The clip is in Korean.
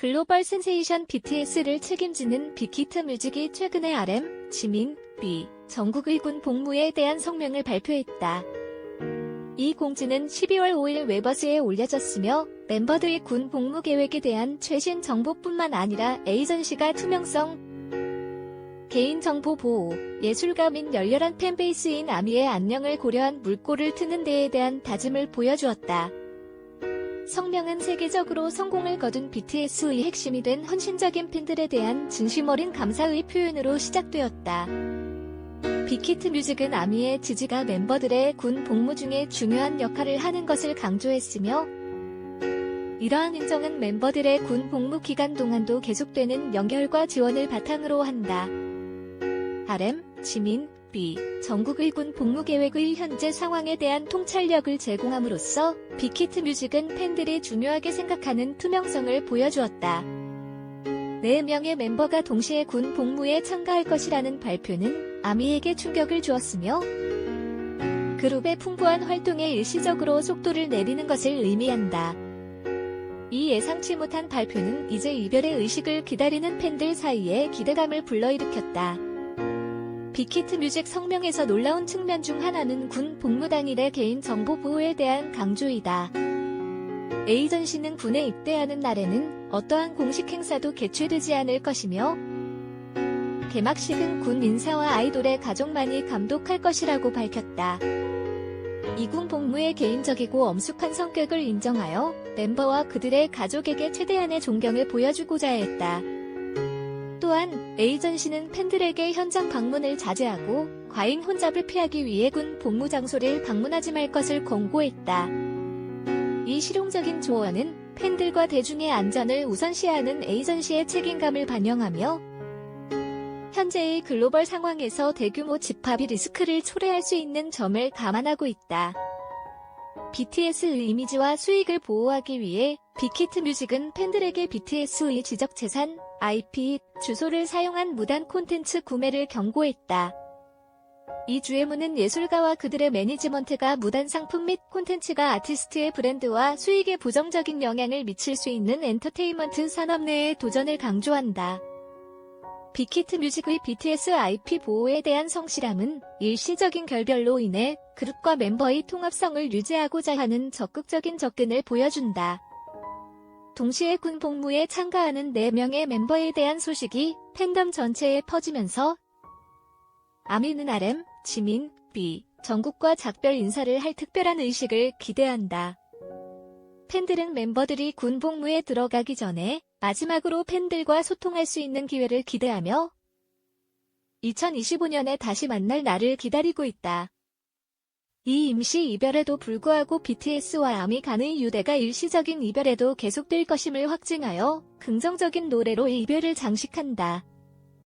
글로벌 센세이션 BTS를 책임지는 빅히트 뮤직이 최근에 RM, 지민, B, 전국의 군 복무에 대한 성명을 발표했다. 이 공지는 12월 5일 웨버스에 올려졌으며 멤버들의 군 복무 계획에 대한 최신 정보뿐만 아니라 에이전시가 투명성, 개인정보 보호, 예술가 및 열렬한 팬베이스인 아미의 안녕을 고려한 물꼬를 트는 데에 대한 다짐을 보여주었다. 성명은 세계적으로 성공을 거둔 BTS의 핵심이 된 헌신적인 팬들에 대한 진심 어린 감사의 표현으로 시작되었다. 빅히트 뮤직은 아미의 지지가 멤버들의 군 복무 중에 중요한 역할을 하는 것을 강조했으며 이러한 인정은 멤버들의 군 복무 기간 동안도 계속되는 연결과 지원을 바탕으로 한다. RM, 지민, B, 전국의 군 복무 계획의 현재 상황에 대한 통찰력을 제공함으로써 빅히트 뮤직은 팬들이 중요하게 생각하는 투명성을 보여주었다. 4명의 멤버가 동시에 군 복무에 참가할 것이라는 발표는 아미에게 충격을 주었으며 그룹의 풍부한 활동에 일시적으로 속도를 내리는 것을 의미한다. 이 예상치 못한 발표는 이제 이별의 의식을 기다리는 팬들 사이에 기대감을 불러일으켰다. 빅히트 뮤직 성명에서 놀라운 측면 중 하나는 군 복무 당일의 개인 정보 보호에 대한 강조이다. 에이전시는 군에 입대하는 날에는 어떠한 공식 행사도 개최되지 않을 것이며 개막식은 군 인사와 아이돌의 가족만이 감독할 것이라고 밝혔다. 이군 복무의 개인적이고 엄숙한 성격을 인정하여 멤버와 그들의 가족에게 최대한의 존경을 보여주고자 했다. 또한 에이전시는 팬들에게 현장 방문을 자제하고 과잉 혼잡을 피하기 위해 군 복무 장소를 방문하지 말 것을 권고했다. 이 실용적인 조언은 팬들과 대중의 안전을 우선시하는 에이전시의 책임감을 반영하며 현재의 글로벌 상황에서 대규모 집합이 리스크를 초래할 수 있는 점을 감안하고 있다. BTS의 이미지와 수익을 보호하기 위해 빅히트 뮤직은 팬들에게 BTS의 지적 재산, IP, 주소를 사용한 무단 콘텐츠 구매를 경고했다. 이 주의문은 예술가와 그들의 매니지먼트가 무단 상품 및 콘텐츠가 아티스트의 브랜드와 수익에 부정적인 영향을 미칠 수 있는 엔터테인먼트 산업 내의 도전을 강조한다. 빅히트 뮤직의 BTS IP 보호에 대한 성실함은 일시적인 결별로 인해 그룹과 멤버의 통합성을 유지하고자 하는 적극적인 접근을 보여준다. 동시에 군 복무에 참가하는 4명의 멤버에 대한 소식이 팬덤 전체에 퍼지면서 아미는 RM, 지민, B, 전국과 작별 인사를 할 특별한 의식을 기대한다. 팬들은 멤버들이 군 복무에 들어가기 전에 마지막으로 팬들과 소통할 수 있는 기회를 기대하며 2025년에 다시 만날 날을 기다리고 있다. 이 임시 이별에도 불구하고 BTS와 아미 간의 유대가 일시적인 이별에도 계속될 것임을 확증하여 긍정적인 노래로 이별을 장식한다.